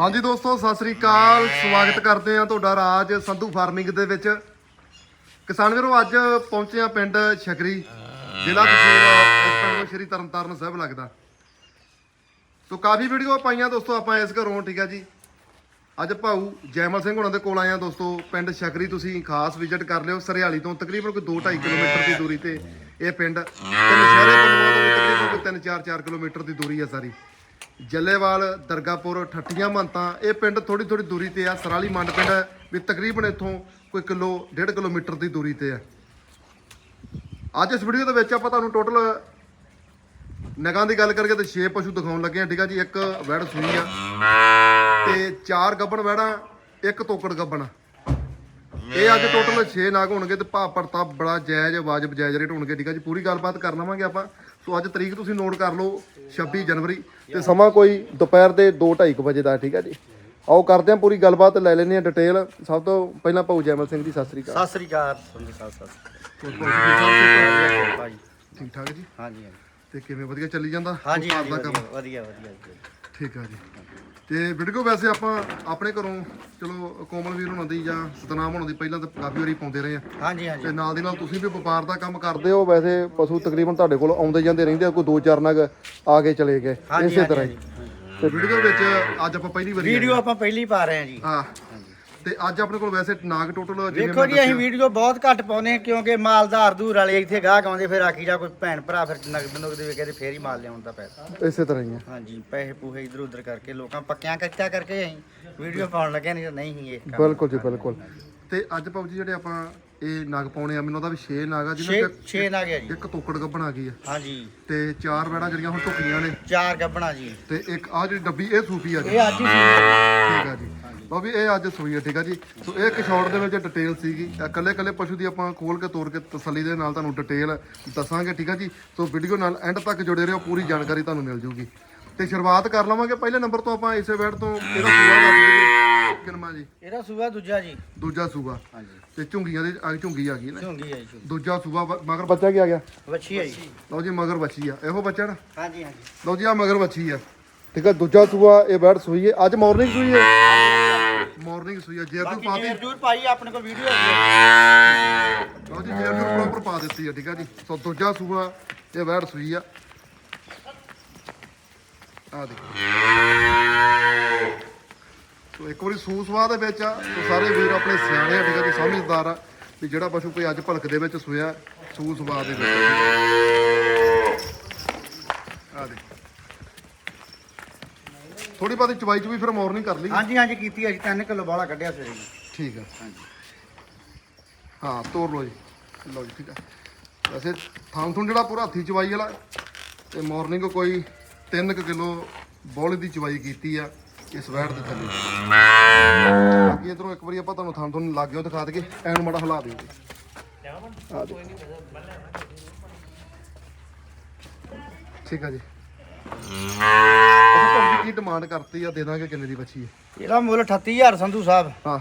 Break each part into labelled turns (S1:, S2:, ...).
S1: ਹਾਂਜੀ ਦੋਸਤੋ, ਸਤਿ ਸ੍ਰੀ ਅਕਾਲ। ਸਵਾਗਤ ਕਰਦੇ ਆ ਤੁਹਾਡਾ ਰਾਜ ਸੰਧੂ ਫਾਰਮਿੰਗ ਦੇ ਵਿੱਚ। ਕਿਸਾਨ ਵੀਰੋ, ਅੱਜ ਪਹੁੰਚੇ ਆ ਪਿੰਡ ਛਕਰੀ। ਜ਼ਿਲ੍ਹਾ ਤਹਿਸੀਲ ਇਸ ਪਿੰਡ ਨੂੰ ਸ਼੍ਰੀ ਤਰਨਤਾਰਨ ਸਾਹਿਬ ਲੱਗਦਾ। ਸੋ ਕਾਫੀ ਵੀਡੀਓ ਪਾਈਆਂ ਦੋਸਤੋ, ਆਪਾਂ ਇਸ ਘਰੋਂ, ਠੀਕ ਆ ਜੀ? ਅੱਜ ਭਾਊ ਜੈਮਲ ਸਿੰਘ ਹੁਣਾਂ ਦੇ ਕੋਲ ਆਏ ਆ ਦੋਸਤੋ। ਪਿੰਡ ਛਕਰੀ ਤੁਸੀਂ ਖਾਸ ਵਿਜ਼ਿਟ ਕਰ ਲਿਓ। ਸਰਿਆਲੀ ਤੋਂ ਤਕਰੀਬਨ ਕੋਈ 2.5 ਕਿਲੋਮੀਟਰ ਦੀ ਦੂਰੀ ਤੇ ਇਹ ਪਿੰਡ। ਤੇ ਨਸ਼ਹਿਰੇ ਪਨੂਆ ਤੋਂ ਤਕਰੀਬਨ ਕੋਈ 3-4 ਕਿਲੋਮੀਟਰ ਦੀ ਦੂਰੀ ਆ ਸਾਰੀ। ਜੱਲੇਵਾਲ, ਦਰਗਾਪੁਰ, ਠੱਠੀਆਂ, ਮੰਤਾਂ, ਇਹ ਪਿੰਡ ਥੋੜੀ ਥੋੜੀ ਦੂਰੀ ਤੇ ਆ, ਸਰਾਲੀ ਮੰਡ ਪਿੰਡ ਵੀ ਤਕਰੀਬਨ ਇੱਥੋਂ ਕੋਈ ਕਿਲੋ 1.5 ਕਿਲੋਮੀਟਰ ਦੀ ਦੂਰੀ ਤੇ ਆ। ਅੱਜ ਇਸ ਵੀਡੀਓ ਦੇ ਵਿੱਚ ਆਪਾਂ ਤੁਹਾਨੂੰ ਟੋਟਲ ਨਗਾਂ ਦੀ ਗੱਲ ਕਰਕੇ ਤੇ 6 ਪਸ਼ੂ ਦਿਖਾਉਣ ਲੱਗੇ ਆ ਠੀਕ ਆ ਜੀ, ਇੱਕ ਵੈੜ ਸੂਈ ਆ ਤੇ ਚਾਰ ਗੱਬਣ ਵੈੜਾਂ, ਇੱਕ ਤੋਕੜ ਗੱਬਣ ਇਹ ਅੱਜ ਟੋਟਲ 6 ਨਾਗ ਹੋਣਗੇ ਤੇ ਭਾਅ ਪੜਤਾ ਬੜਾ ਜਾਇਜ਼, ਵਾਜਬ, ਜਾਇਜ਼ ਰੇਟ ਹੋਣਗੇ। ਠੀਕ ਆ ਜੀ, ਪੂਰੀ ਗੱਲਬਾਤ ਕਰ ਲਵਾਂਗੇ ਆਪਾਂ। ਸੋ ਅੱਜ ਤਰੀਕ ਤੁਸੀਂ ਨੋਟ ਕਰ ਲਓ 26 ਜਨਵਰੀ। ਤੇ ਸਮਾਂ ਕੋਈ ਦੁਪਹਿਰ ਦੇ 2:30 ਵਜੇ ਦਾ ਠੀਕ ਆ ਜੀ? ਆਓ ਕਰਦੇ ਹਾਂ ਪੂਰੀ ਗੱਲਬਾਤ ਲੈ ਲੈਂਦੇ ਹਾਂ ਡਿਟੇਲ ਸਭ ਤੋਂ ਪਹਿਲਾਂ ਭਾਊ ਜੈਮਲ ਸਿੰਘ ਜੀ ਸਤਿ ਸ੍ਰੀ ਅਕਾਲ।
S2: ਸਤਿ ਸ੍ਰੀ ਅਕਾਲ ਸੰਜੀ ਸਾਹਿਬ ਸਤਿ ਸ੍ਰੀ
S1: ਠੀਕ
S2: ਅਕਾਲ ਭਾਈ
S1: ਠਾਕ ਜੀ?
S2: ਹਾਂਜੀ ਹਾਂਜੀ।
S1: ਤੇ ਕਿਵੇਂ ਵਧੀਆ ਚੱਲੀ ਜਾਂਦਾ?
S2: ਹਾਂਜੀ ਹਾਂਜੀ ਵਧੀਆ ਵਧੀਆ।
S1: ਠੀਕ ਆ ਜੀ। ਤੇ ਵੀਡੀਓ ਵੈਸੇ ਆਪਾਂ ਆਪਣੇ ਘਰੋਂ ਚਲੋ ਕੋਮਲ ਵੀਰ ਹੁਣਾਂ ਦੀ ਜਾਂ ਸਤਨਾਮ ਹੁਣਾਂ ਦੀ ਪਹਿਲਾਂ ਤਾਂ ਕਾਫੀ ਵਾਰੀ ਪਾਉਂਦੇ ਰਹੇ ਆ।
S2: ਹਾਂਜੀ
S1: ਤੇ
S2: ਹਾਂਜੀ
S1: ਨਾਲ ਦੀ ਨਾਲ ਤੁਸੀਂ ਵੀ ਵਪਾਰ ਦਾ ਕੰਮ ਕਰਦੇ ਹੋ ਵੈਸੇ ਪਸ਼ੂ ਤਕਰੀਬਨ ਤੁਹਾਡੇ ਕੋਲ ਆਉਂਦੇ ਜਾਂਦੇ ਰਹਿੰਦੇ ਆ ਕੋਈ ਦੋ ਚਾਰ ਨਗ ਆ ਕੇ ਚਲੇ ਗਏ ਇਸੇ ਤਰ੍ਹਾਂ ਹੀ। ਤੇ ਵੀਡੀਓ ਵਿੱਚ ਅੱਜ ਆਪਾਂ ਪਹਿਲੀ ਵਾਰੀ
S2: ਵੀਡੀਓ ਆਪਾਂ ਪਹਿਲੀ ਪਾ ਰਹੇ ਹਾਂ ਜੀ।
S1: ਹਾਂ। ਤੇ ਅੱਜ ਆਪਣੇ ਕੋਲ ਵੈਸੇ ਨਾਗ ਟੋਟਲ
S2: ਵੇਖੋ ਜੀ ਅਸੀਂ ਵੀਡੀਓ ਬਹੁਤ ਘੱਟ ਪਾਉਂਦੇ ਹਾਂ ਕਿਉਂਕਿ ਮਾਲਦਾਰ ਦੂਰ ਵਾਲੇ ਇੱਥੇ ਗਾਹਕ ਆਉਂਦੇ ਫਿਰ ਆਖੀ ਜਾ ਕੋਈ ਭੈਣ ਭਰਾ ਫਿਰ ਨਗਦ ਨੁਗਦ ਵੀ ਕਹਿੰਦੇ ਫੇਰ ਹੀ ਮਾਲ ਲਿਆਉਣ ਦਾ ਪੈਸਾ।
S1: ਇਸੇ ਤਰ੍ਹਾਂ ਹੀ ਆ
S2: ਹਾਂਜੀ ਪੈਸੇ ਪੂਹੇ ਇਧਰ ਉਧਰ ਕਰਕੇ ਲੋਕਾਂ ਪੱਕਿਆਂ ਕੱਚਾ ਕਰਕੇ ਅਸੀਂ ਵੀਡੀਓ ਪਾਉਣ ਲੱਗੇ ਨਹੀਂ ਤਾਂ ਨਹੀਂ ਇਹ ਕੰਮ
S1: ਬਿਲਕੁਲ ਜੀ ਬਿਲਕੁਲ। ਤੇ ਅੱਜ ਭਾਊ ਜੀ ਜਿਹੜੇ ਆਪਾਂ ਇਹ ਨਗ ਪਾਉਣੇ ਆ ਮੈਨੂੰ ਉਹਦਾ ਵੀ 6 ਨਗ ਆ
S2: 6
S1: ਜਿਹਨਾਂ
S2: 6 ਨਾ ਗਿਆ ਜੀ।
S1: ਇੱਕ ਤੋਕੜ ਗੱਬਣ ਆ ਗਈ ਆ।
S2: ਹਾਂਜੀ।
S1: ਤੇ ਚਾਰ ਵੈੜਾਂ ਜਿਹੜੀਆਂ ਹੁਣ ਢੁਕੀਆਂ ਨੇ।
S2: ਚਾਰ ਗੱਬਣਾ ਜੀ।
S1: ਤੇ ਇੱਕ ਆ ਜਿਹੜੀ ਡੱਬੀ ਇਹ ਸੂਫੀ ਆ ਜੀ।
S2: ਇਹ ਅੱਜ ਹੀ ਸੀ
S1: ਠੀਕ ਆ ਜੀ। ਲਓ ਵੀ ਇਹ ਅੱਜ ਸੂਈ ਹੈ ਠੀਕ ਆ ਜੀ। ਸੋ ਇਹ ਕਿਸ਼ੋਰ ਦੇ ਵਿੱਚ ਡਿਟੇਲ ਸੀਗੀ। ਇਕੱਲੇ ਇਕੱਲੇ ਪਸ਼ੂ ਦੀ ਆਪਾਂ ਖੋਲ ਕੇ ਤੋੜ ਕੇ ਤਸੱਲੀ ਦੇ ਨਾਲ ਤੁਹਾਨੂੰ ਡਿਟੇਲ ਦੱਸਾਂਗੇ ਠੀਕ ਆ ਜੀ। ਸੋ ਵੀਡੀਓ ਨਾਲ ਐਂਡ ਤੱਕ ਜੁੜੇ ਰਹੋ ਪੂਰੀ ਜਾਣਕਾਰੀ ਤੁਹਾਨੂੰ ਮਿਲ ਜੂਗੀ। ਤੇ ਸ਼ੁਰੂਆਤ ਕਰ ਲਵਾਂਗੇ। ਪਹਿਲੇ ਨੰਬਰ ਤੋਂ ਆਪਾਂ ਇਸੇ ਵੈਡ ਤੋਂ ਇਹਦਾ ਸੂਆ ਦੱਸ ਦਈਏ ਕਿਨਮਾ ਜੀ?
S2: ਇਹਦਾ ਸੂਆ ਦੂਜਾ ਜੀ।
S1: ਦੂਜਾ ਸੂਆ।
S2: ਹਾਂਜੀ।
S1: ਤੇ ਝੁੰਗੀਆਂ ਦੇ ਆ ਝੁੰਗੀ ਆ ਗਈ ਨਾ।
S2: ਝੁੰਗੀ ਹੈ ਜੀ
S1: ਦੂਜਾ ਸੂਆ ਬ- ਮਗਰ ਬੱਚਾ ਕੀ ਆ ਗਿਆ?
S2: ਵੱਛੀ ਜੀ।
S1: ਲਓ ਜੀ ਮਗਰ ਬੱਚੀ ਆ। ਇਹੋ ਬੱਚਾ ਨਾ?
S2: ਹਾਂਜੀ ਹਾਂਜੀ।
S1: ਲਓ ਜੀ ਆ ਮਗਰ ਬੱਚੀ ਆ। ਠੀਕ ਆ ਦੂਜਾ ਸੂਆ ਇਹ ਵੈਡ ਸੂਈ ਹੈ। ਅੱਜ ਮਾਰਨਿੰਗ ਸੂਈ ਹੈ। ਮਾਰਨਿੰਗ ਸੂਈ ਹੈ ਜੇਰ ਨੂੰ
S2: ਬਾਕੀ
S1: ਪਾਤੀ
S2: ਜੇਰ ਜੂਰ ਭਾਈ ਆਪਣੇ ਕੋਲ ਵੀਡੀਓ ਹੈ
S1: ਲਓ ਜੀ ਜੇਰ ਨੂੰ ਪ੍ਰੋਪਰ ਪਾ ਦਿੱਤੀ ਹੈ ਠੀਕ ਆ ਜੀ। ਸੋ ਦੂਜਾ ਸੂਆ ਇਹ ਵੈਡ ਸੂਈ ਆ। ਆ ਦੇਖੋ। ਸੋ ਇੱਕ ਵਾਰੀ ਸੂ ਸਵਾ ਦੇ ਵਿੱਚ ਆ ਸੋ ਸਾਰੇ ਵੀਰ ਆਪਣੇ ਸਿਆਣੇ ਆ ਠੀਕ ਆ ਜੀ ਸਮਝਦਾਰ ਆ ਵੀ ਜਿਹੜਾ ਪਸ਼ੂ ਕੋਈ ਅੱਜ ਭਲਕ ਦੇ ਵਿੱਚ ਸੋਇਆ ਸੂ ਸਵਾ ਦੇ ਵਿੱਚ ਆ। ਦੇ ਥੋੜੀ ਬਾਤੀ ਚਵਾਈ ਚ ਵੀ ਫਿਰ ਮਾਰਨਿੰਗ ਕਰ ਲਈ।
S2: ਹਾਂਜੀ ਹਾਂਜੀ ਕੀਤੀ ਹੈ ਜੀ 3 ਕਿਲੋ ਬਾਲਾ ਕੱਢਿਆ ਸਵੇਰੇ ਜੀ
S1: ਠੀਕ ਆ।
S2: ਹਾਂਜੀ।
S1: ਹਾਂ ਤੋੜ ਲਓ ਜੀ। ਲਓ ਜੀ ਠੀਕ ਆ। ਵੈਸੇ ਥਾਂ ਥੁੰ ਜਿਹੜਾ ਪੂਰਾ ਹੱਥੀ ਚਵਾਈ ਵਾਲਾ ਤੇ ਮਾਰਨਿੰਗ ਕੋਈ 3 ਕਿਲੋ ਬੋਲੇ ਦੀ ਚਵਾਈ ਕੀਤੀ ਆ ਇਸ ਵੈਟ ਦੇ ਥੱਲੇ। ਬਾਕੀ ਇਧਰੋਂ ਇੱਕ ਵਾਰੀ ਆਪਾਂ ਤੁਹਾਨੂੰ ਥਾਂ ਥੁੰ ਲੱਗ ਗਿਓ ਦਿਖਾ ਦਈਏ ਐਨ ਮਾੜਾ ਹਿਲਾ ਦਿਓ। ਠੀਕ ਆ ਜੀ। ਭਾਜੀ ਕੀ ਡਿਮਾਂਡ ਕਰਤੀ ਆ ਦੇ ਦਾਂਗੇ ਕਿੰਨੇ ਦੀ ਬੱਚੀ ਹੈ
S2: ਇਹਦਾ ਮੁੱਲ 38000 ਸੰਧੂ ਸਾਹਿਬ।
S1: ਹਾਂ।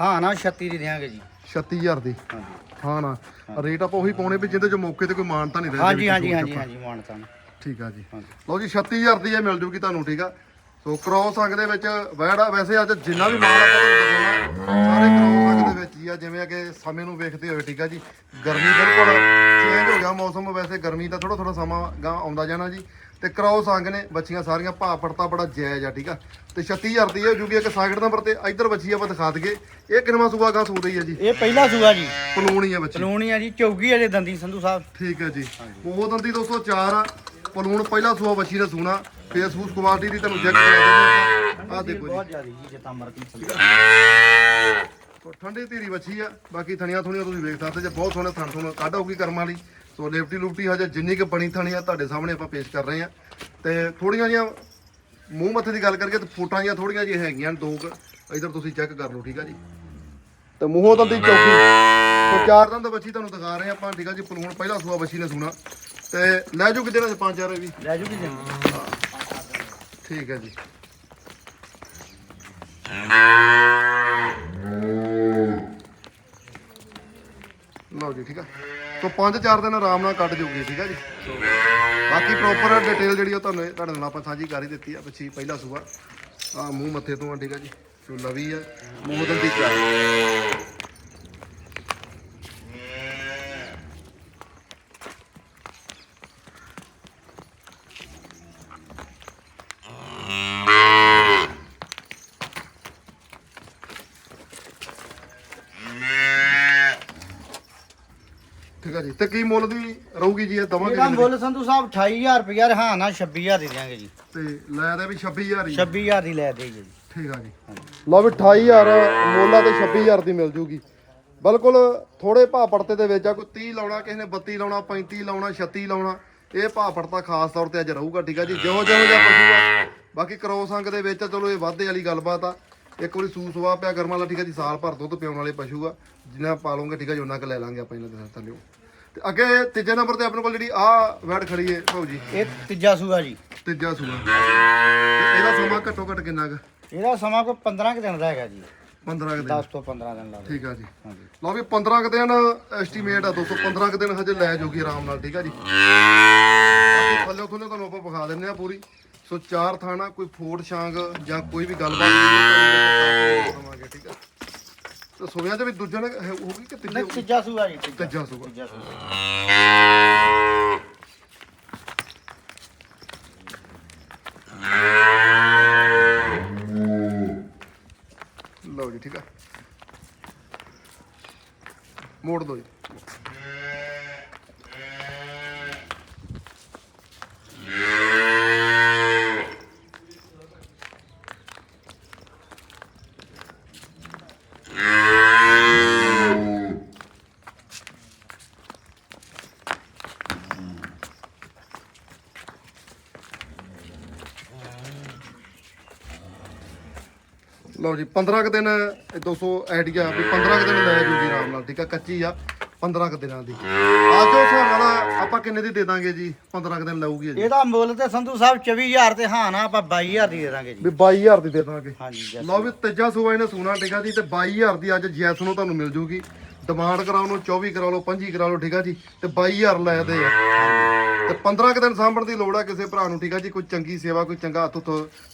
S2: ਹਾਂ ਨਾ 36 ਦੀ ਦਿਆਂਗੇ ਜੀ।
S1: 36000 ਦੀ?
S2: ਹਾਂਜੀ।
S1: ਹਾਂ ਨਾ। ਰੇਟ ਆਪਾਂ ਉਹੀ ਪਾਉਣੇ ਵੀ ਜਿਹਦੇ ਚ ਮੌਕੇ ਤੇ ਕੋਈ ਮਾਨਤਾ ਨਹੀਂ ਰਹਿੰਦੀ
S2: ਹਾਂਜੀ ਹਾਂਜੀ ਹਾਂਜੀ। ਹਾਂਜੀ ਮਾਨਤਾ ਨੂੰ।
S1: ਠੀਕ ਆ ਜੀ। ਲਓ ਜੀ 36000 ਦੀ ਇਹ ਮਿਲ ਜੂਗੀ ਤੁਹਾਨੂੰ ਠੀਕ ਆ? ਸੋ ਕ੍ਰੋਸ ਅੰਗ ਦੇ ਵਿੱਚ ਵੈੜਾ ਵੈਸੇ ਅੱਜ ਜਿੰਨਾ ਵੀ ਮਾਲ ਆਪਾਂ ਤੁਹਾਨੂੰ ਦਿਖਾਉਣਾ ਸਾਰੇ ਕ੍ਰੋਸ ਅੰਗ ਦੇ ਵਿੱਚ ਹੀ ਆ ਜਿਵੇਂ ਕਿ ਸਮੇਂ ਨੂੰ ਵੇਖਦੇ ਹੋਏ ਠੀਕ ਆ ਜੀ? ਗਰਮੀ ਬਿਲਕੁਲ ਚੇਂਜ ਹੋ ਗਿਆ ਮੌਸਮ ਵੈਸੇ ਗਰਮੀ ਦਾ ਥੋੜਾ ਥੋੜਾ ਸਮਾਂ ਗਾਂ ਆਉਂਦਾ ਜਾਣਾ ਜੀ। ਤੇ ਕ੍ਰੋਸ ਅੰਗ ਨੇ ਬੱਚੀਆਂ ਸਾਰੀਆਂ ਭਾਅ ਪੜਤਾ ਬੜਾ ਜਾਇਜ਼ ਆ ਠੀਕ ਆ। ਤੇ 36000 ਦੀ ਇਹ ਜੂਗੀ ਇੱਕ ਸਾਗੜ ਨੰਬਰ ਤੇ ਇੱਧਰ ਬੱਚੀ ਆਪਾਂ ਦਿਖਾ ਦਈਏ। ਇਹ ਕਿੰਨਵਾਂ ਸੂਆ ਗਾਂ ਸੂ ਰਹੀ ਆ ਜੀ?
S2: ਇਹ ਪਹਿਲਾ ਸੂਆ ਜੀ।
S1: ਪਲੂਣੀ ਆ ਬੱਚੀ।
S2: ਸਲੂਣੀ ਆ ਜੀ ਚੌਗੀ ਵਾਲੇ ਦੰਦੀ ਸੰਧੂ ਸਾਹਿਬ।
S1: ਠੀਕ ਹੈ ਜੀ। ਉਹ ਦੰਦੀ 204 ਆ। ਪਲੂਣ ਪਹਿਲਾ ਸੂਆ ਬੱਚੀ ਦਾ ਸੂਣਾ। ਫੇਸਬੁੱਕ ਕੁਆਲਿਟੀ ਦੀ ਤੁਹਾਨੂੰ ਚੈੱਕ ਕਰਾ ਦਿੰਦੇ ਆ ਆ ਦੇਖੋ ਜੀ।
S2: ਬਹੁਤ ਜ਼ਿਆਦੀ ਜੀ ਜਿੱਤਾ ਮਰਦੀ ਸੰਧੂ
S1: ਠੰਡੀ ਧੀਰੀ ਬੱਚੀ ਆ। ਬਾਕੀ ਥਣੀਆਂ ਥੁਣੀਆਂ ਤੁਸੀਂ ਵੇਖ ਸਕਦੇ ਜੇ ਬਹੁਤ ਸੋਹਣੇ ਥਣ ਥੁਣ ਕੱਢ ਹੋਊਗੀ ਕਰਮ ਵਾਲੀ। ਸੋ ਲਿਫਟੀ ਲੁਫਟੀ ਹਜੇ ਜਿੰਨੀ ਕੁ ਬਣੀ ਥਣੀ ਆ ਤੁਹਾਡੇ ਸਾਹਮਣੇ ਆਪਾਂ ਪੇਸ਼ ਕਰ ਰਹੇ ਆ ਤੇ ਥੋੜੀਆਂ ਜੀਆਂ ਮੂੰਹ ਮੱਥੇ ਦੀ ਗੱਲ ਕਰਕੇ ਤੇ ਫੋਟਾਂ ਜੀਆਂ ਥੋੜੀਆਂ ਜਿਹੀਆਂ ਹੈਗੀਆਂ ਦੋ ਇਧਰ ਤੁਸੀਂ ਚੈੱਕ ਕਰ ਲਓ ਠੀਕ ਆ ਜੀ। ਤੇ ਮੂੰਹੋਂ ਦੰਦੀ ਚੌਕੀ ਸੋ ਚਾਰ ਦੰਦ ਬੱਚੀ ਤੁਹਾਨੂੰ ਦਿਖਾ ਰਹੇ ਆ ਆਪਾਂ ਠੀਕ ਆ ਜੀ। ਪਲੂਣ ਪਹਿਲਾ ਸੂਆ ਬੱਚੀ ਨੇ ਸੂਣਾ। ਤੇ ਲੈ ਜੂ ਕਿਤੇ ਨਾ ਪੰਜ ਚਾਰ ਵੀ।
S2: ਲੈ ਜੀ
S1: ਠੀਕ ਹੈ ਜੀ। ਲਓ ਜੀ, ਠੀਕ ਆ? ਸੋ 5-4 ਦਿਨ ਆਰਾਮ ਨਾਲ ਕੱਢ ਜੂਗੀ, ਠੀਕ ਆ ਜੀ? ਬਾਕੀ ਪ੍ਰੋਪਰ ਡਿਟੇਲ ਜਿਹੜੀ ਉਹ ਤੁਹਾਨੂੰ ਤੁਹਾਡੇ ਨਾਲ ਆਪਾਂ ਸਾਂਝੀ ਕਰ ਹੀ ਦਿੱਤੀ ਆ ਬੱਚੀ ਪਹਿਲਾ ਸੂਆ। ਆ ਮੂੰਹ ਮੱਥੇ ਤੋਂ ਆ, ਠੀਕ ਆ ਜੀ? ਸੋ ਲਵੀ ਆ, ਮੂੰਹ ਦੰਦੀ ਚਾਹ। ਜੀ ਤੇ ਕੀ ਮੁੱਲ ਦੀ ਰਹੂਗੀ ਜੀ ਇਹ ਦਵਾਂਗੇ
S2: ਇਹਦਾ ਮੁੱਲ ਸੰਧੂ ਸਾਹਿਬ 28000 ਰੁਪਇਆ ਹਾਂ ਨਾ 26000 ਦੇ ਦਿਆਂਗੇ ਜੀ।
S1: ਤੇ ਲੈ ਦੇ ਵੀ 26000 ਹੀ
S2: 26000 ਦੀ ਲੈ ਦੇ ਜੀ।
S1: ਠੀਕ ਆ ਜੀ। ਲਓ ਵੀ 28000 ਮੁੱਲਾ ਤੇ 26000 ਦੀ ਮਿਲ ਜੂਗੀ। ਬਿਲਕੁਲ ਥੋੜੇ ਭਾਅ ਪੜਤੇ ਦੇ ਵਿੱਚ ਆ ਕੋਈ 30 ਲਾਉਣਾ ਕਿਸੇ ਨੇ 32 ਲਾਉਣਾ 35 ਲਾਉਣਾ 36 ਲਾਉਣਾ ਇਹ ਭਾਅ ਪੜਤਾ ਖਾਸ ਤੌਰ ਤੇ ਅੱਜ ਰਹੂਗਾ ਠੀਕ ਆ ਜੀ? ਜਿਹੋ ਜਿਹੋ ਜਿਹਾ ਪਸ਼ੂ ਆ। ਬਾਕੀ ਕਰੋਸ ਅੰਗ ਦੇ ਵਿੱਚ ਚਲੋ ਇਹ ਵਾਧੇ ਵਾਲੀ ਗੱਲਬਾਤ ਆ। ਇੱਕ ਵਾਰੀ ਸੂ ਸਵਾ ਪਿਆ ਕਰਮ ਵਾਲਾ ਠੀਕ ਆ ਜੀ? ਸਾਲ ਭਰ ਦੁੱਧ ਪਿਆਉਣ ਵਾਲੇ ਪਸ਼ੂ ਆ। ਜਿੰਨਾ ਪਾਲੋਗੇ ਠੀਕ ਆ ਜੀ ਉਹਨਾਂ ਕ ਲੈ ਲਾਂਗੇ ਆਪਾਂ ਇਹਨਾਂ ਦੇ ਥੱਲੇ ਤੇ ਅੱਗੇ ਤੀਜੇ ਨੰਬਰ ਤੇ ਆਪਣੇ ਕੋਲ ਜਿਹੜੀ ਆ ਵੈੜ ਖੜੀ ਏ ਭਾਊ ਜੀ।
S2: ਇਹ ਤੀਜਾ ਸੂਆ ਜੀ।
S1: ਤੀਜਾ ਸੂਆ। ਤੇ ਇਹਦਾ ਸਮਾਂ ਘੱਟੋ ਘੱਟ ਕਿੰਨਾ ਕੁ?
S2: ਇਹਦਾ ਸਮਾਂ ਕੋਈ 15 ਕੁ ਦਿਨ ਦਾ ਹੈਗਾ ਜੀ।
S1: 15 ਕੁ ਦਿਨ।
S2: 10 ਤੋਂ 15 ਦਿਨ ਲਾ ਲਓ
S1: ਠੀਕ ਆ ਜੀ।
S2: ਹਾਂਜੀ।
S1: ਲਓ ਵੀ 15 ਕੁ ਦਿਨ ਐਸਟੀਮੇਟ ਆ 215 ਕੁ ਦਿਨ ਹਜੇ ਲੈ ਜਾਊਗੀ ਆਰਾਮ ਨਾਲ ਠੀਕ ਆ ਜੀ। ਬਾਕੀ ਥੱਲੇ ਥੱਲੇ ਤੁਹਾਨੂੰ ਆਪਾਂ ਵਿਖਾ ਦਿੰਨੇ ਆ ਪੂਰੀ। ਸੋ ਚਾਰ ਥਾਣਾ ਕੋਈ ਫੋੜ ਛਾਂਗ ਜਾਂ ਕੋਈ ਵੀ ਗੱਲਬਾਤ ਨਹੀਂ ਦਵਾਂਗੇ ਠੀਕ ਆ। ਸੋਇਆਂ ਦੇ ਵੀ ਦੂਜਾ ਨੇ ਹੋਊਗੀ ਕਿ ਤੀਜੇ
S2: ਨਹੀਂ ਤੀਜਾ ਸੂਆ ਜੀ ਤੀਜਾ।
S1: ਤੀਜਾ ਸੂਆ।
S2: ਤੀਜਾ ਸੂਆ।
S1: ਲਓ ਜੀ ਠੀਕ ਆ। ਮੋੜ ਦੋ ਜੀ। ਲਓ ਜੀ 15 ਕੁ ਦਿਨ ਇਹ 200 ਆਈਡੀਆ ਵੀ 15 ਕੁ ਦਿਨ ਲੈ ਜੂਗੀ ਆਰਾਮ ਨਾਲ ਠੀਕ ਆ? ਕੱਚੀ ਆ 15 ਕੁ ਦਿਨਾਂ ਦੀ। ਅੱਜ ਹਿਸਾਬ ਨਾਲ ਆਪਾਂ ਕਿੰਨੇ ਦੀ ਦੇ ਦਾਂਗੇ ਜੀ? 15 ਕੁ ਦਿਨ ਲਊਗੀ ਜੀ।
S2: ਇਹਦਾ ਮੁੱਲ ਤੇ ਸੰਧੂ ਸਾਹਿਬ 24000 ਤੇ ਹਾਂ ਨਾ ਆਪਾਂ 22000 ਦੀ ਦੇ ਦਾਂਗੇ ਜੀ।
S1: ਵੀ 22000 ਦੀ ਦੇ ਦਾਂਗੇ।
S2: ਹਾਂਜੀ ਜੀ
S1: ਲਓ ਵੀ ਤੀਜਾ ਸੂਆ ਇਹਨੇ ਠੀਕ ਆ ਜੀ ਤੇ 22000 ਦੀ ਅੱਜ ਜੈਸ ਨੂੰ ਤੁਹਾਨੂੰ ਮਿਲ ਜੂਗੀ। ਡਿਮਾਂਡ ਕਰਾਉ ਨੂੰ 24 ਕਰਾ ਲਓ 25 ਕਰਾ ਲਓ ਠੀਕ ਆ ਜੀ? ਤੇ 22000 ਲੈ ਦੇ ਆ। ਤੇ 15 ਕੁ ਦਿਨ ਸਾਂਭਣ ਦੀ ਲੋੜ ਆ ਕਿਸੇ ਭਰਾ ਨੂੰ ਠੀਕ ਆ ਜੀ? ਕੋਈ ਚੰਗੀ ਸੇਵਾ ਕੋਈ ਚੰਗਾ ਹੱਥ ਉੱਤ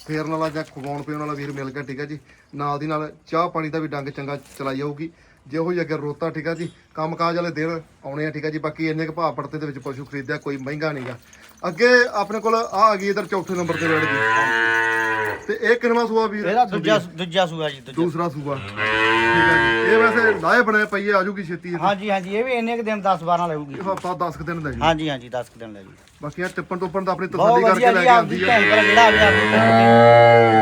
S1: ਫੇਰਨ ਵਾਲਾ ਜਾਂ ਖਵਾਉਣ ਪਿਆਉਣ ਵਾਲਾ ਵੀਰ ਮਿਲ ਗਿਆ ਠੀਕ ਆ ਜੀ? ਨਾਲ ਦੀ ਨਾਲ ਚਾਹ ਪਾਣੀ ਦਾ ਵੀ ਡੰਗ ਚੰਗਾ ਚਲਾਈ ਜਾਊਗੀ ਜੇ ਉਹ ਹੀ ਅਗਰ ਰੋਤਾ ਠੀਕ ਆ ਜੀ? ਕੰਮਕਾਜ ਵਾਲੇ ਦਿਨ ਆਉਣੇ ਆ ਠੀਕ ਆ ਜੀ? ਬਾਕੀ ਇੰਨੇ ਕੁ ਭਾਅ ਪੜਤੇ ਦੇ ਵਿੱਚ ਪਸ਼ੂ ਖਰੀਦਿਆ ਕੋਈ ਮਹਿੰਗਾ ਨਹੀਂਗਾ ਅੱਗੇ ਆਪਣੇ ਕੋਲ ਆ ਆ ਗਈ ਇਧਰ ਚੌਥੇ ਨੰਬਰ ਤੇ ਬੈਠ ਗਈ ਤੇ ਇਹ ਕਿੰਨਵਾਂ ਸੂਆ ਵੀਰ?
S2: ਇਹਦਾ ਦੂਜਾ ਦੂਜਾ ਸੂਆ ਜੀ ਦੂਜਾ।
S1: ਦੂਸਰਾ ਸੂਆ। ਠੀਕ ਆ ਜੀ ਇਹ ਵੈਸੇ ਲਾਏ ਬਣੇ ਪਈਏ ਆਜੂਗੀ ਛੇਤੀ। ਇਹ
S2: ਹਾਂਜੀ ਹਾਂਜੀ ਇਹ ਵੀ ਇੰਨੇ ਕੁ ਦਿਨ 10 12 ਲੱਗੂਗੀ
S1: ਹਫਤਾ 10 ਕੁ ਦਿਨ ਲੈ ਜੀ
S2: ਹਾਂਜੀ ਹਾਂਜੀ 10 ਕੁ ਦਿਨ ਲੈ ਜੀ
S1: ਬਾਕੀ ਆ ਟਿੱਪਣ ਟੁੱਪਣ ਦਾ ਆਪਣੀ
S2: ਬਹੁਤ
S1: ਤਸੱਲੀ
S2: ਵਧੀਆ
S1: ਕਰਕੇ ਲੈ
S2: ਜੀ
S1: ਕੇ
S2: ਆਪਦੀ
S1: ਆਉਂਦੀ ਆ।
S2: ਭੈਣ ਭਰਾ ਜਿਹੜਾ ਵੀ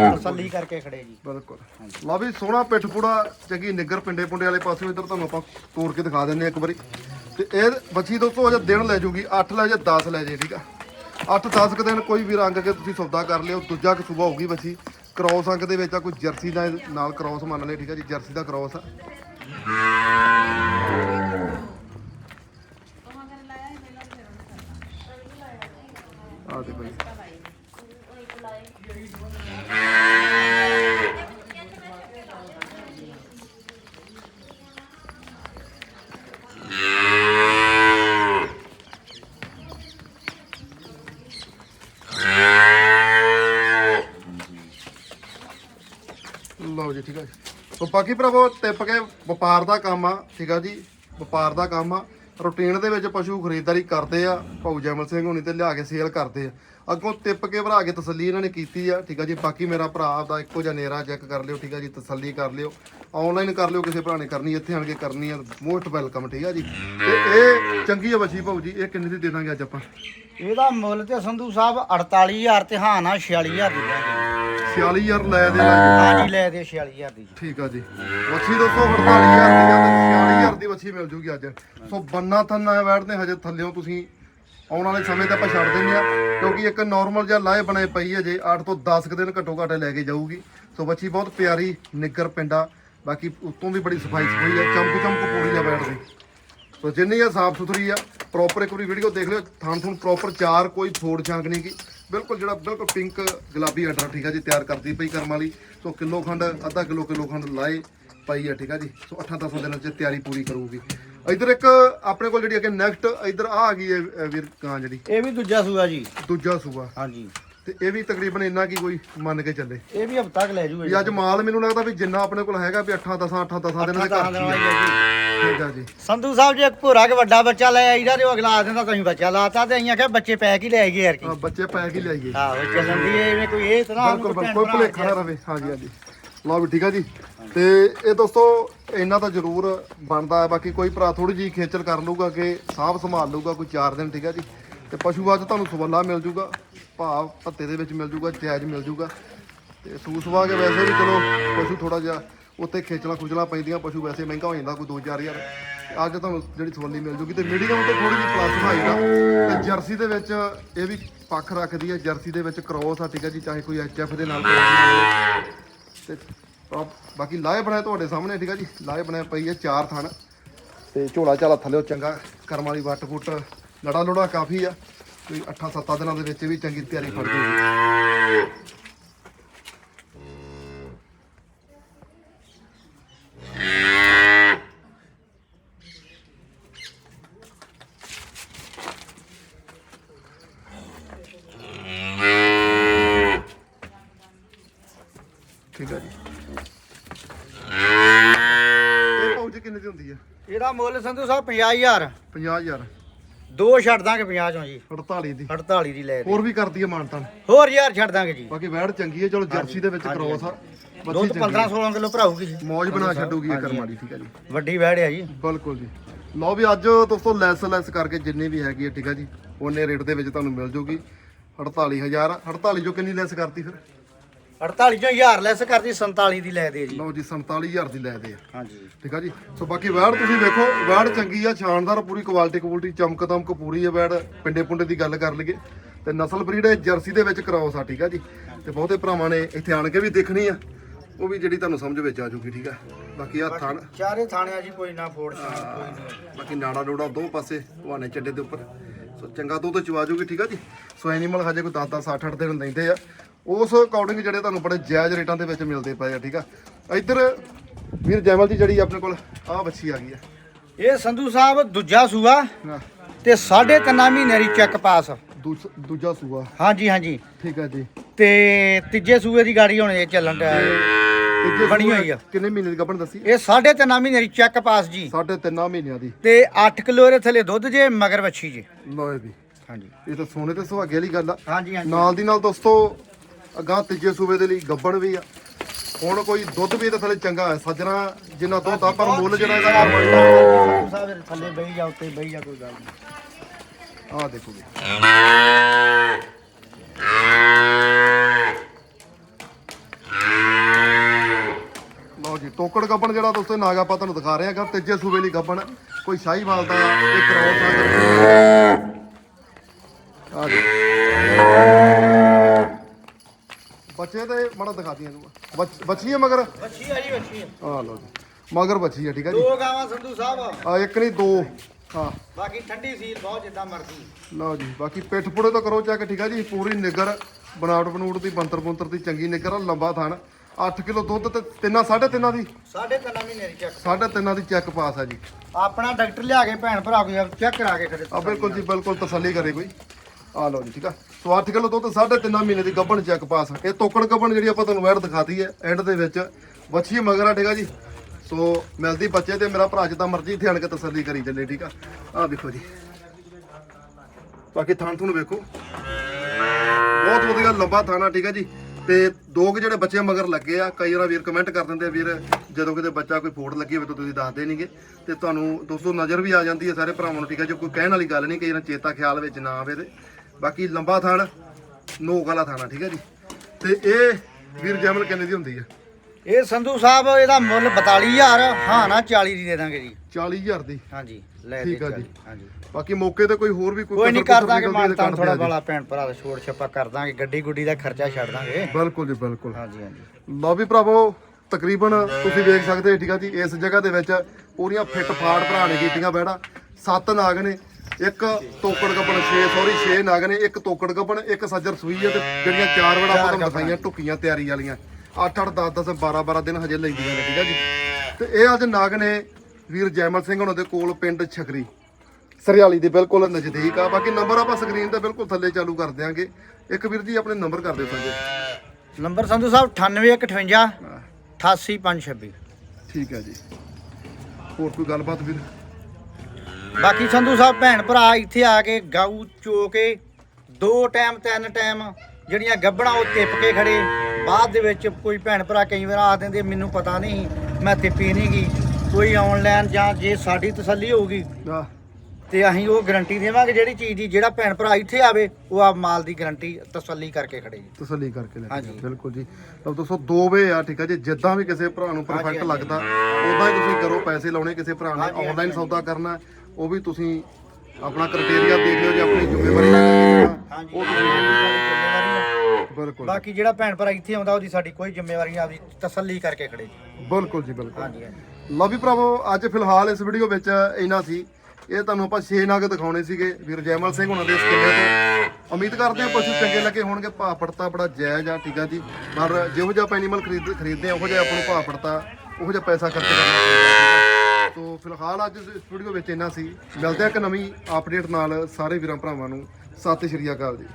S2: ਆਪਦੀ ਤਸੱਲੀ ਕਰਕੇ ਖੜੇ ਜੀ।
S1: ਬਿਲਕੁਲ। ਲਓ ਵੀ ਸੋਹਣਾ ਪਿੱਠ ਪੂੜਾ ਚੰਗੀ ਨਿੱਗਰ ਪਿੰਡੇ ਪੁੰਡੇ ਵਾਲੇ ਪਾਸੇ ਇੱਧਰ ਤੁਹਾਨੂੰ ਆਪਾਂ ਤੋੜ ਕੇ ਦਿਖਾ ਦਿੰਨੇ ਆ ਇੱਕ ਵਾਰੀ। ਤੇ ਇਹ ਬੱਚੀ ਦੋਸਤੋ ਅਜੇ ਦਿਨ ਲੈ ਜੂਗੀ 8 ਲੈ ਜੇ 10 ਲੈ ਜੇ ਠੀਕ ਆ? 8-10 ਕੁ ਦਿਨ ਕੋਈ ਵੀ ਰੰਗ ਕੇ ਤੁਸੀਂ ਸੌਦਾ ਕਰ ਲਿਓ ਦੂਜਾ ਕਿ ਸੂਬਾ ਹੋਊਗੀ ਬੱਚੀ। ਕ੍ਰੋਸ ਅੰਕ ਦੇ ਵਿੱਚ ਆ, ਕੋਈ ਜਰਸੀ ਦਾ ਨਾਲ ਕ੍ਰੋਸ ਮੰਨ ਲਏ, ਠੀਕ ਆ ਜੀ, ਜਰਸੀ ਦਾ ਕ੍ਰੋਸ ਆ। ਆ ਦੇ ਬਈ ਠੀਕ ਆ ਜੀ। ਸੋ ਬਾਕੀ ਭਰਾਵੋ, ਟਿੱਪ ਕੇ ਵਪਾਰ ਦਾ ਕੰਮ ਆ, ਠੀਕ ਆ ਜੀ। ਵਪਾਰ ਦਾ ਕੰਮ ਆ। ਰੂਟੀਨ ਦੇ ਵਿੱਚ ਪਸ਼ੂ ਖਰੀਦਦਾਰੀ ਕਰਦੇ ਆ। ਭਾਊ ਜੈਮਲ ਸਿੰਘ ਹੋਣੀ ਤੇ ਲਿਆ ਕੇ ਸੇਲ ਕਰਦੇ ਆ। ਅੱਗੋਂ ਟਿੱਪ ਕੇ ਭਰਾ ਕੇ ਤਸੱਲੀ ਇਹਨਾਂ ਨੇ ਕੀਤੀ ਆ, ਠੀਕ ਆ ਜੀ। ਬਾਕੀ ਮੇਰਾ ਭਰਾ ਆਪਦਾ ਇੱਕੋ ਜਿਹਾ ਨੇਰਾ ਚੈੱਕ ਕਰ ਲਿਓ, ਠੀਕ ਆ ਜੀ। ਤਸੱਲੀ ਕਰ ਲਿਓ। ਆਨਲਾਈਨ ਕਰ ਲਿਓ, ਕਿਸੇ ਭਰਾ ਨੇ ਕਰਨੀ, ਇੱਥੇ ਆਣ ਕੇ ਕਰਨੀ ਆ। ਮੋਸਟ ਵੈਲਕਮ ਠੀਕ ਆ ਜੀ। ਤੇ ਇਹ ਚੰਗੀ ਆ ਬੱਚੀ ਭਾਊ ਜੀ। ਇਹ ਕਿੰਨੇ ਦੀ ਦੇ ਦਾਂਗੇ ਅੱਜ ਆਪਾਂ?
S2: ਇਹਦਾ ਮੁੱਲ ਤੇ ਸੰਧੂ ਸਾਹਿਬ 48000 ਤੇ ਹਾਂ ਨਾ 46000 ਦੀ ਦਾਂਗੇ।
S1: 46000 ਲੈ ਦੇ ਲੈ।
S2: ਹਾਂਜੀ ਲੈ ਦੇ 46000 ਦੀ ਜੀ।
S1: ਠੀਕ ਆ ਜੀ। ਵੱਛੀ ਦੋਸਤੋ 48000 ਦੀ ਆ ਤੇ 46000 ਦੀ ਵੱਛੀ ਮਿਲ ਜੂਗੀ ਅੱਜ। ਸੋ ਬੰਨਾ ਥੰਨਾ ਬੈਠਦੇ ਹਜੇ ਥੱਲਿਓਂ ਤੁਸੀਂ ਆਉਣ ਵਾਲੇ ਸਮੇਂ ਤੇ ਆਪਾਂ ਛੱਡ ਦਿੰਦੇ ਆ ਕਿਉਂਕਿ ਇੱਕ ਨਾਰਮਲ ਜਿਹਾ ਲਾਏ ਬਣੇ ਪਈ ਹੈ ਜੇ 8 ਤੋਂ 10 ਕੁ ਦਿਨ ਘੱਟੋ ਘੱਟ ਲੈ ਕੇ ਜਾਊਗੀ। ਸੋ ਵੱਛੀ ਬਹੁਤ ਪਿਆਰੀ ਨਿੱਗਰ ਪਿੰਡਾ ਬਾਕੀ ਉੱਤੋਂ ਵੀ ਬੜੀ ਸਫ਼ਾਈ ਸਫ਼ਾਈ ਆ ਚਮਕ ਚਮਕ ਪੂਰੀ ਆ ਬੈਠਦੀ ਸੋ ਜਿੰਨੀ ਆ ਸਾਫ਼ ਸੁਥਰੀ ਆ ਪ੍ਰੋਪਰ ਇੱਕ ਵਾਰੀ ਵੀਡੀਓ ਦੇਖ ਲਿਓ ਥਾਂ ਥੂਣ ਪ੍ਰੋਪਰ ਚਾਰ ਕੋਈ ਫੋੜ ਛਾਂਕ ਨਹੀਂ ਕੀ ਬਿਲਕੁਲ ਜਿਹੜਾ ਬਿਲਕੁਲ ਪਿੰਕ ਗੁਲਾਬੀ ਆਰਡਰ ਠੀਕ ਆ ਜੀ ਤਿਆਰ ਕਰਦੀ ਪਈ ਕਰਮ ਵਾਲੀ। ਸੋ ਕਿਲੋ ਖੰਡ ਅੱਧਾ ਕਿਲੋ ਕਿਲੋ ਖੰਡ ਲਾਏ ਪਈ ਆ ਠੀਕ ਆ ਜੀ। ਸੋ 8-10 ਦਿਨਾਂ ਚ ਤਿਆਰੀ ਪੂਰੀ ਕਰੂਗੀ। ਇਧਰ ਇੱਕ ਆਪਣੇ ਕੋਲ ਜਿਹੜੀ ਅੱਗੇ ਨੈਕਸਟ ਇਧਰ ਆ ਆ ਗਈ ਹੈ ਵੀਰ ਕਾਂ ਜਿਹੜੀ।
S2: ਇਹ ਵੀ ਦੂਜਾ ਸੂਆ ਜੀ।
S1: ਦੂਜਾ ਸੂਆ।
S2: ਹਾਂਜੀ।
S1: ਤੇ ਇਹ ਵੀ ਤਕਰੀਬਨ ਇੰਨਾ ਕੀ ਕੋਈ ਮੰਨ ਕੇ ਚੱਲੇ।
S2: ਇਹ ਵੀ ਹਫਤਾ ਕ ਲੈ ਜੂਗਾ
S1: ਵੀ ਅੱਜ ਮਾਲ ਮੈਨੂੰ ਲੱਗਦਾ ਵੀ ਜਿੰਨਾ ਆਪਣੇ ਕੋਲ ਹੈਗਾ ਵੀ 8 10 8 10 ਦਿਨਾਂ ਦੇ ਘਰ। ਠੀਕ ਆ ਜੀ।
S2: ਸੰਧੂ ਸਾਹਿਬ ਜੇ ਇੱਕ ਭੋਰਾ ਕੇ ਵੱਡਾ ਬੱਚਾ ਲੈ ਆਈਦਾ ਤੇ ਉਹ ਅਗਲਾ ਆ ਦਿੰਦਾ ਤੁਸੀਂ ਬੱਚਾ ਲਾਤਾ ਤੇ ਅਸੀਂ ਆਖਿਆ ਬੱਚੇ ਪੈ ਕੀ ਲੈ ਆਈਏ ਯਾਰ ਕੀ।
S1: ਬੱਚੇ ਪੈ ਕੇ ਲਿਆਈਏ
S2: ਆਹੋ ਚੱਲਣ ਦੀ ਐਵੇਂ ਕੋਈ ਇਹ ਤਰ੍ਹਾਂ
S1: ਬਿਲਕੁਲ ਬਿਲਕੁਲ ਭੁਲੇਖਾ ਨਾ ਰਵੇ। ਹਾਂਜੀ ਹਾਂਜੀ। ਲਓ ਵੀ ਠੀਕ ਆ ਜੀ। ਤੇ ਇਹ ਦੋਸਤੋ ਇਹਨਾਂ ਦਾ ਜ਼ਰੂਰ ਬਣਦਾ ਹੈ ਬਾਕੀ ਕੋਈ ਭਰਾ ਥੋੜੀ ਜੀ ਖੇਚਲ ਕਰ ਲੂਗਾ ਕਿ ਸਾਂਭ ਸੰਭਾਲ ਲੂਗਾ ਕੋਈ 4 ਦਿਨ ਠੀਕ ਆ ਜੀ। ਤੇ ਪਸ਼ੂ ਅੱਜ ਤੁਹਾਨੂੰ ਸਵੱਲਾ ਮਿਲ ਜੂਗਾ ਭਾਵ ਪੱਤੇ ਦੇ ਵਿੱਚ ਮਿਲ ਜੂਗਾ ਜਾਇਜ਼ ਮਿਲ ਜੂਗਾ। ਤੇ ਸੂਸਵਾ ਕੇ ਵੈਸੇ ਵੀ ਚਲੋ ਪਸ਼ੂ ਥੋੜਾ ਜਿਹਾ ਉੱਤੇ ਖੇਚਲਾਂ ਖੁਚਲਾਂ ਪੈਂਦੀਆਂ, ਪਸ਼ੂ ਵੈਸੇ ਮਹਿੰਗਾ ਹੋ ਜਾਂਦਾ ਕੋਈ 2-4000 ਅੱਜ ਤੁਹਾਨੂੰ ਜਿਹੜੀ ਸਵੱਲੀ ਮਿਲ ਜੂਗੀ ਤੇ ਮੀਡੀਅਮ ਤੋਂ ਥੋੜੀ ਜਿਹੀ ਪਲੱਸ ਹਾਈ ਦਾ ਤੇ ਜਰਸੀ ਦੇ ਵਿੱਚ ਇਹ ਵੀ ਪੱਖ ਰੱਖਦੀ ਹੈ ਜਰਸੀ ਦੇ ਵਿੱਚ ਕ੍ਰੋਸ ਆ, ਠੀਕ ਹੈ ਜੀ, ਚਾਹੇ ਕੋਈ ਐਚਐਫ ਦੇ ਨਾਲ cross ਤੇ ਬਾਕੀ ਲਾਏ ਬਣਾਏ ਤੁਹਾਡੇ ਸਾਹਮਣੇ, ਠੀਕ ਹੈ ਜੀ ਲਾਏ ਬਣਾਏ ਪਈ ਹੈ ਚਾਰ ਥਣ। ਤੇ ਝੋਲਾ ਝਾਲਾ ਥੱਲੇ ਚੰਗਾ ਕਰਮ ਵਾਲੀ ਵੱਟ ਫੁੱਟ ਲੜਾ ਲੋੜਾ ਕਾਫੀ ਆ। ਕੋਈ 8-7 ਦਿਨਾਂ ਦੇ ਵਿੱਚ ਵੀ ਚੰਗੀ ਤਿਆਰੀ ਫੜ ਜੂਗੀ ਠੀਕ ਹੈ ਜੀ। ਇਹ ਪੌਂਚ ਕਿੰਨੇ ਦੀ ਹੁੰਦੀ ਹੈ
S2: ਇਹਦਾ ਮੁੱਲ ਸੰਧੂ ਸਾਹਿਬ 50000
S1: 50000
S2: ਦੋ ਛੱਡ ਦਾਂਗੇ 50 ਚੋਂ ਜੀ।
S1: 48 ਦੀ।
S2: 48 ਦੀ ਲੈ ਦੇ
S1: ਹੋਰ ਵੀ ਕਰਦੀ ਹੈ ਮਾਨਤਾਨ।
S2: ਹੋਰ ਯਾਰ ਛੱਡ ਦਾਂਗੇ ਜੀ।
S1: ਬਾਕੀ ਵੈੜ ਚੰਗੀ ਹੈ ਚਲੋ ਜਰਸੀ ਦੇ ਵਿੱਚ ਕ੍ਰੋਸ ਆ। ਬੱਚੀ
S2: ਦੁੱਧ
S1: ਚੰਗੀ
S2: 15 16 ਕਿਲੋ ਭਰਾਊਗੀ ਜੀ।
S1: ਮੌਜ ਬਣਾ ਛੱਡੂਗੀ ਇਹ ਕਰਮ ਵਾਲੀ ਠੀਕ ਹੈ ਜੀ।
S2: ਵੱਡੀ ਵਹਿੜ ਆ ਜੀ।
S1: ਬਿਲਕੁਲ ਜੀ। ਲਓ ਵੀ ਅੱਜ ਦੋਸਤੋ ਲੈਸ ਲੈਸ ਕਰਕੇ ਜਿੰਨੀ ਵੀ ਹੈਗੀ ਹੈ ਠੀਕ ਹੈ ਜੀ। ਉਹਨੇ ਰੇਟ ਦੇ ਵਿੱਚ ਤੁਹਾਨੂੰ ਮਿਲ ਜੂਗੀ। 48000 48 ਜੋ ਕਿੰਨੀ ਲੈਸ ਕਰਤੀ ਫਿਰ?
S2: 48 ਚੋਂ 1000 ਲੈਸ ਕਰਦੀ 47 ਦੀ ਲੈ ਦੇ ਜੀ।
S1: ਲਓ ਜੀ 47000 ਦੀ ਲੈ ਦੇ ਆ।
S2: ਹਾਂਜੀ
S1: ਠੀਕ ਆ ਜੀ? ਸੋ ਬਾਕੀ ਵੈੜ ਤੁਸੀਂ ਵੇਖੋ ਵੈੜ ਚੰਗੀ ਆ ਸ਼ਾਨਦਾਰ ਪੂਰੀ ਕੁਆਲਿਟੀ ਕੁਆਲਿਟੀ ਚਮਕ ਦਮਕ ਪੂਰੀ ਆ ਵੈੜ। ਪਿੰਡੇ ਪੁੰਡੇ ਦੀ ਗੱਲ ਕਰ ਲਈਏ। ਤੇ ਨਸਲ ਬਰੀਡ ਹੈ ਜਰਸੀ ਦੇ ਵਿੱਚ ਕਰਾਉਸ ਆ ਠੀਕ ਆ ਜੀ? ਤੇ ਬਹੁਤੇ ਭਰਾਵਾਂ ਨੇ ਇੱਥੇ ਆਣ ਕੇ ਵੀ ਦੇਖਣੀ ਆ। ਉਹ ਵੀ ਜਿਹੜੀ ਤੁਹਾਨੂੰ ਸਮਝ ਵਿੱਚ ਆ ਜੂਗੀ ਠੀਕ ਆ? ਬਾਕੀ ਆ ਥਣ
S2: ਚਾਰੇ ਥਾਣਿਆਂ ਜੀ ਕੋਈ ਨਾ ਫੋੜ ਛਾਣ ਕੋਈ ਨਹੀਂ
S1: ਬਾਕੀ ਨਾੜਾ ਡੋੜਾ ਦੋ ਪਾਸੇ ਚੱਡੇ ਦੇ ਉੱਪਰ। ਸੋ ਚੰਗਾ ਦੁੱਧ ਚਵਾ ਜੂਗੀ ਠੀਕ ਆ ਜੀ? ਸੋ ਐਨੀਮਲ ਹਜੇ ਕੋਈ 10 10 8 8 ਦਿਨ ਲੈਂਦੇ ਆ। ਉਸ ਅਕੋਰਡਿੰਗ ਜਿਹੜੇ ਤੁਹਾਨੂੰ ਬੜੇ ਜਾਇਜ਼ ਰੇਟਾਂ ਦੇ ਵਿੱਚ ਮਿਲਦੇ ਪਏ ਆ ਠੀਕ ਆ? ਇੱਧਰ ਵੀਰ ਜੈਮਲ ਦੀ ਜਿਹੜੀ ਆਪਣੇ ਕੋਲ ਆਹ ਬੱਚੀ ਆ ਗਈ ਆ।
S2: ਇਹ ਸੰਧੂ ਸਾਹਿਬ ਦੂਜਾ ਸੂਆ
S1: ਹਾਂ।
S2: ਤੇ ਸਾਢੇ ਤਿੰਨਾਂ ਮਹੀਨੇ ਦੀ ਚੈੱਕ ਪਾਸ
S1: ਦੂਸ- ਦੂਜਾ ਸੂਆ।
S2: ਹਾਂਜੀ ਹਾਂਜੀ।
S1: ਠੀਕ ਹੈ ਜੀ।
S2: ਤੇ ਤੀਜੇ ਸੂਏ ਦੀ ਗਾੜੀ ਹੁਣ ਇਹ ਚੱਲਣ ਡਿਆ। ਹੈ।
S1: ਤੀਜੇ
S2: ਬਣੀ
S1: ਸੂਏ
S2: ਹੋਈ ਆ।
S1: ਕਿੰਨੇ ਮਹੀਨੇ ਦੀ ਗੱਭਣ ਦੱਸੀ?
S2: ਇਹ ਸਾਢੇ ਤਿੰਨਾਂ ਮਹੀਨੇ ਦੀ ਚੈੱਕ ਪਾਸ ਜੀ।
S1: ਸਾਢੇ ਤਿੰਨਾਂ ਮਹੀਨਿਆਂ ਦੀ।
S2: ਤੇ 8 ਕਿਲੋ ਇਹਦੇ ਥੱਲੇ ਦੁੱਧ ਜੇ ਮਗਰ ਵੱਛੀ ਜੇ।
S1: ਲੋਏ ਵੀ।
S2: ਹਾਂਜੀ।
S1: ਇਹ ਤਾਂ ਸੋਨੇ ਤੇ ਸੁਹਾਗੇ ਵਾਲੀ ਗੱਲ ਆ।
S2: ਹਾਂਜੀ ਹਾਂਜੀ।
S1: ਨਾਲ ਦੀ ਨਾਲ ਦੋਸਤੋ ਅਗਾਂਹ ਤੀਜੇ ਸੂਬੇ ਦੇ ਲਈ ਗੱਭਣ ਵੀ ਆ। ਹੁਣ ਕੋਈ ਦੁੱਧ ਵੀ ਇਹਦੇ ਥੱਲੇ ਚੰਗਾ ਹੈ। ਸੱਜਣਾ ਜਿੰਨਾ ਦੁੱਧ ਆ ਪਰ ਮੁੱਲ ਜਿਹੜਾ ਇਹਦਾ
S2: ਸੰਧੂ ਸਾਹਿਬ ਥੱਲੇ ਬਈ ਜਾ ਉੱਤੇ ਬਈ ਜਾ ਕੋਈ ਗੱਲ ਨਹੀਂ।
S1: ਆਹ ਦੇਖੋ ਜੀ। ਲਓ ਜੀ ਟੋਕੜ ਗੱਬਣ ਜਿਹੜਾ ਦੋਸਤੋ ਨਾਗ ਆਪਾਂ ਤੁਹਾਨੂੰ ਦਿਖਾ ਰਹੇ ਹਾਂਗਾ। ਤੀਜੇ ਸੂਬੇ ਲਈ ਗੱਬਣ। ਕੋਈ ਸ਼ਾਹੀਵਾਲ ਦਾ ਇਹ ਕਰੋਸ ਆ ਆ ਜੀ। ਬੱਚੇ ਤੇ ਮੜਾ ਦਿਖਾ ਦੀਆਂ ਨੂੰ ਬੱਚੀ ਹੈ ਮਗਰ?
S2: ਵੱਛੀ ਆ ਜੀ ਵੱਛੀ ਆ।
S1: ਆ ਲਓ ਜੀ। ਮਗਰ ਬੱਚੀ ਹੈ ਠੀਕ ਹੈ ਜੀ।
S2: ਦੋ ਗਾਵਾਂ ਸੰਧੂ ਸਾਹਿਬ।
S1: ਆ ਇੱਕ ਨਹੀਂ ਦੋ। ਹਾਂ।
S2: ਬਾਕੀ ਠੰਡੀ ਸੀਲ ਬਹੁਤ ਜਿੱਦਾਂ ਮਰਜ਼ੀ।
S1: ਲਓ ਜੀ ਬਾਕੀ ਪਿੱਠ ਪੁੜੇ ਤੋਂ ਕਰੋ ਚੈੱਕ ਠੀਕ ਆ ਜੀ। ਪੂਰੀ ਨਿਗਰ ਬਣਾਵਟ ਬਣੂਟ ਦੀ ਬੰਤਰ ਬੰਤਰ ਦੀ ਚੰਗੀ ਨਿਗਰ ਆ ਲੰਬਾ ਥਣ। 8 ਕਿਲੋ ਦੁੱਧ ਤੇ ਤਿੰਨਾਂ ਸਾਢੇ ਤਿੰਨਾਂ ਦੀ?
S2: ਸਾਢੇ ਤਿੰਨਾਂ ਮਹੀਨੇ ਦੀ ਚੈੱਕ
S1: ਸਾਢੇ ਤਿੰਨਾਂ ਦੀ ਚੈੱਕ ਪਾਸ ਆ ਜੀ।
S2: ਆਪਣਾ ਡਾਕਟਰ ਲਿਆ ਕੇ ਭੈਣ ਭਰਾ ਕੋਈ ਚੈੱਕ ਕਰਾ ਕੇ ਕਰੇ
S1: ਆ ਬਿਲਕੁਲ ਜੀ ਬਿਲਕੁਲ ਤਸੱਲੀ ਕਰੇ ਕੋਈ। ਆ ਲਓ ਜੀ ਠੀਕ ਆ। ਸੋ 8 ਕਿਲੋ ਦੁੱਧ ਸਾਢੇ ਤਿੰਨਾਂ ਮਹੀਨੇ ਦੀ ਗੱਭਣ ਚੈੱਕ ਪਾਸ ਇਹ ਤੋਕੜ ਗੱਭਣ ਜਿਹੜੀ ਆਪਾਂ ਤੁਹਾਨੂੰ ਵੈੜ ਦਿਖਾਤੀ ਹੈ ਐਂਡ ਦੇ ਵਿੱਚ। ਵੱਛੀ ਮਗਰ ਆ, ਠੀਕ ਆ ਜੀ? ਸੋ ਮਿਲਦੀ ਬੱਚੇ ਤੇ ਮੇਰਾ ਭਰਾ ਜਿੱਦਾਂ ਮਰਜ਼ੀ ਇੱਥੇ ਆਣ ਕੇ ਤਸੱਲੀ ਕਰੀ ਚੱਲੇ, ਠੀਕ ਆ? ਆ ਦੇਖੋ ਜੀ। ਬਾਕੀ ਥਾਣ ਤੁਹਾਨੂੰ ਵੇਖੋ। ਬਹੁਤ ਵਧੀਆ ਲੰਬਾ ਥਾਣਾ ਠੀਕ ਆ ਜੀ? ਤੇ ਦੋ ਕੁ ਜਿਹੜੇ ਬੱਚੇ ਮਗਰ ਲੱਗੇ ਆ, ਕਈ ਵਾਰ ਵੀਰ ਕਮੈਂਟ ਕਰ ਦਿੰਦੇ ਆ, ਵੀਰ, ਜਦੋਂ ਕਿਤੇ ਬੱਚਾ ਕੋਈ ਫੋਟ ਲੱਗੀ ਹੋਵੇ ਤਾਂ ਤੁਸੀਂ ਦੱਸਦੇ ਨਹੀਂਗੇ ਤੇ ਤੁਹਾਨੂੰ ਦੋਸਤੋ ਨਜ਼ਰ ਵੀ ਆ ਜਾਂਦੀ ਹੈ ਸਾਰੇ ਭਰਾਵਾਂ ਨੂੰ, ਠੀਕ ਹੈ ਜੋ? ਕੋਈ ਕਹਿਣ ਵਾਲੀ ਗੱਲ ਨਹੀਂ ਕਈ ਵਾਰ ਚੇਤਾ ਖਿਆਲ ਵਿੱਚ ਨਾ ਆਵੇ ਤੇ। ਬਾਕੀ ਲੰਬਾ ਥਾਣ ਨੋਕ ਵਾਲਾ ਥਾਣਾ ਠੀਕ ਹੈ ਜੀ। ਤੇ ਇਹ ਵੀਰ ਜੈਮਲ ਕਿੰਨੇ ਦੀ ਹੁੰਦੀ ਹੈ?
S2: ਇਹ ਸੰਧੂ ਸਾਹਿਬ ਇਹਦਾ ਮੁੱਲ 42000 ਹਾਂ ਨਾ 40 ਦੀ ਦੇ ਦਾਂਗੇ ਜੀ।
S1: 40000 ਦੀ।
S2: ਹਾਂਜੀ ਲੈ
S1: ਠੀਕ
S2: ਦੇ
S1: ਆ ਜੀ।
S2: ਹਾਂਜੀ।
S1: ਬਾਕੀ ਮੌਕੇ ਤੇ ਕੋਈ ਹੋਰ ਵੀ ਕੋਈ
S2: ਕੋਈ ਨਹੀਂ ਕਰ ਦਾਂਗੇ
S1: ਨਿਕਲਦੀ ਹੈ
S2: ਮਾਨਤਾਨ
S1: ਤਾਂ
S2: ਥੋੜਾ ਬਾਲਾ ਭੈਣ ਭਰਾ ਦਾ ਛੋੜ ਛੱਪਾ ਕਰ ਦਾਂਗੇ ਗੱਡੀ ਗੁੱਡੀ ਦਾ ਖਰਚਾ ਛੱਡ ਦਾਂਗੇ।
S1: ਬਿਲਕੁਲ ਜੀ ਬਿਲਕੁਲ।
S2: ਹਾਂਜੀ ਹਾਂਜੀ।
S1: ਲਓ ਵੀ ਭਰਾਵੋ ਤਕਰੀਬਨ ਤੁਸੀਂ ਵੇਖ ਸਕਦੇ ਹੋ ਠੀਕ ਆ ਜੀ ਇਸ ਜਗ੍ਹਾ ਦੇ ਵਿੱਚ ਪੂਰੀਆਂ ਫਿੱਟ ਫਾੜ ਭਰਾ ਨੇ ਕੀਤੀਆਂ ਬੈੜਾ। ਸੱਤ ਨਾਗ ਨੇ ਇੱਕ ਤੋਕੜ ਗੱਬਣ 6 ਸੌਰੀ 6 ਨਾਗ ਨੇ ਇੱਕ ਤੋਕੜ ਗੱਬਣ ਇੱਕ ਸੱਜਰ ਸੂਈ ਹੈ ਤੇ ਜਿਹੜੀਆਂ ਚਾਰ ਵੜਾ ਆਪਾਂ ਤੁਹਾਨੂੰ ਦਿਖਾਈਆਂ ਟੁੱਕੀਆਂ ਤਿਆਰੀ ਵਾਲੀਆਂ। 8 8 10 10 12 12 ਦਿਨ ਹਜੇ ਲੈਂਦੀਆਂ ਨੇ ਠੀਕ ਆ ਜੀ? ਤੇ ਇਹ ਅੱਜ ਨਾਗ ਨੇ ਵੀਰ ਜੈਮਲ ਸਿੰਘ ਉਹਨਾਂ ਦੇ ਕੋਲ ਪਿੰਡ ਛਕਰੀ। ਸਰਿਆਲੀ ਦੇ ਬਿਲਕੁਲ ਨਜ਼ਦੀਕ ਆ। ਬਾਕੀ ਨੰਬਰ ਆਪਾਂ ਸਕਰੀਨ ਤੇ ਬਿਲਕੁਲ ਥੱਲੇ ਚਾਲੂ ਕਰ ਦਿਆਂਗੇ। ਇੱਕ ਵੀਰ ਜੀ ਆਪਣੇ ਨੰਬਰ ਕਰ ਦਿਓ ਸੰਜੇ।
S2: ਨੰਬਰ ਸੰਧੂ ਸਾਹਿਬ 9858 88526
S1: ਠੀਕ ਹੈ ਜੀ। ਹੋਰ ਕੋਈ ਗੱਲਬਾਤ ਵੀਰ?
S2: ਬਾਕੀ ਸੰਧੂ ਸਾਹਿਬ ਭੈਣ ਭਰਾ ਇੱਥੇ ਆ ਕੇ ਗਾਊ ਚੋ ਕੇ ਦੋ ਟਾਈਮ ਤਿੰਨ ਟਾਈਮ ਜਿਹੜੀਆਂ ਗੱਬਣਾ ਉਹ ਟਿੱਪ ਕੇ ਖੜੇ। ਬਾਅਦ ਦੇ ਵਿੱਚ ਕੋਈ ਭੈਣ ਭਰਾ ਕਈ ਵਾਰ ਆ ਦਿੰਦੇ ਮੈਨੂੰ ਪਤਾ ਨਹੀਂ ਮੈਂ ਟਿੱਪੀ ਨਹੀਂ ਗਈ। ਕੋਈ ਆਨਲਾਈਨ ਜਾਂ ਜੇ ਸਾਡੀ ਤਸੱਲੀ ਹੋਊਗੀ
S1: ਆ
S2: ਤੇ ਅਸੀਂ ਉਹ ਗਾਰੰਟੀ ਦੇਵਾਂਗੇ ਜਿਹੜੀ ਚੀਜ਼ ਦੀ ਜਿਹੜਾ ਭੈਣ ਭਰਾ ਇੱਥੇ ਆਵੇ ਉਹ ਆ ਮਾਲ ਦੀ ਗਾਰੰਟੀ ਤਸੱਲੀ ਕਰਕੇ ਖੜੇ ਜੀ।
S1: ਤਸੱਲੀ ਕਰਕੇ ਲੈ
S2: ਹਾਂਜੀ।
S1: ਬਿਲਕੁਲ ਜੀ। ਤਾਂ ਦੋਸਤੋ ਦੋ ਵੇ ਆ ਠੀਕ ਹੈ ਜੀ। ਜਿੱਦਾਂ ਵੀ ਕਿਸੇ ਭਰਾ ਨੂੰ ਪਰਫੈਕਟ ਲੱਗਦਾ ਉਦਾਂ ਹੀ ਤੁਸੀਂ ਕਰੋ ਪੈਸੇ ਲਾਉਣੇ ਕਿਸੇ ਭਰਾ ਨੇ ਆਨਲਾਈਨ। ਸੌਦਾ ਕਰਨਾ। ਉਹ ਵੀ ਤੁਸੀਂ ਆਪਣਾ ਕ੍ਰਾਈਟੇਰੀਆ ਦੇਖ ਲਿਓ ਜੀ ਆਪਣੀ ਜ਼ਿੰਮੇਵਾਰੀ।
S2: ਹਾਂਜੀ।
S1: ਉਹ ਤੁਸੀਂ। ਬਿਲਕੁਲ।
S2: ਬਾਕੀ ਜਿਹੜਾ ਭੈਣ ਭਰਾ ਇੱਥੇ ਆਉਂਦਾ ਉਹਦੀ ਸਾਡੀ ਕੋਈ ਜ਼ਿੰਮੇਵਾਰੀ ਨਹੀਂ ਆਪਦੀ ਤਸੱਲੀ ਕਰਕੇ ਖੜੇ ਜੀ।
S1: ਬਿਲਕੁਲ ਜੀ ਬਿਲਕੁਲ।
S2: ਹਾਂਜੀ ਹਾਂਜੀ।
S1: ਲਓ ਵੀ ਭਰਾਵੋ ਅੱਜ ਫਿਲਹਾਲ ਇਸ ਵੀਡੀਓ ਵਿੱਚ ਇੰਨਾ ਸੀ। ਇਹ ਤੁਹਾਨੂੰ ਆਪਾਂ 6 ਨਗ ਦਿਖਾਉਣੇ ਸੀਗੇ। ਵੀਰ ਜੈਮਲ ਸਿੰਘ ਹੁਣਾਂ ਦੇ ਇਸ ਕਿੱਲੇ ਤੋਂ। ਉਮੀਦ ਕਰਦੇ ਹਾਂ ਪਸ਼ੂ ਚੰਗੇ ਲੱਗੇ ਹੋਣਗੇ। ਭਾਅ ਪੜਤਾ ਬੜਾ ਜਾਇਜ਼ ਆ ਠੀਕ ਆ ਜੀ ਪਰ ਜਿਹੋ ਜਿਹਾ ਆਪਾਂ ਐਨੀਮਲ ਖਰੀਦ ਖਰੀਦਦੇ ਆ ਉਹੋ ਜਿਹਾ ਆਪਾਂ ਨੂੰ ਭਾਅ ਪੜਤਾ ਉਹੋ ਜਿਹਾ ਪੈਸਾ ਖਰਚ ਕਰਨਾ ਚਾਹੀਦਾ। ਠੀਕ ਆ ਸੋ ਫਿਲਹਾਲ ਅੱਜ ਇਸ ਵੀਡੀਓ ਵਿੱਚ ਇੰਨਾ ਸੀ। ਮਿਲਦੇ ਹਾਂ ਇੱਕ ਨਵੀਂ ਅਪਡੇਟ ਨਾਲ ਸਾਰੇ ਵੀਰਾਂ ਭਰਾਵਾਂ ਨੂੰ। ਸਤਿ ਸ਼੍ਰੀ ਅਕਾਲ ਜੀ।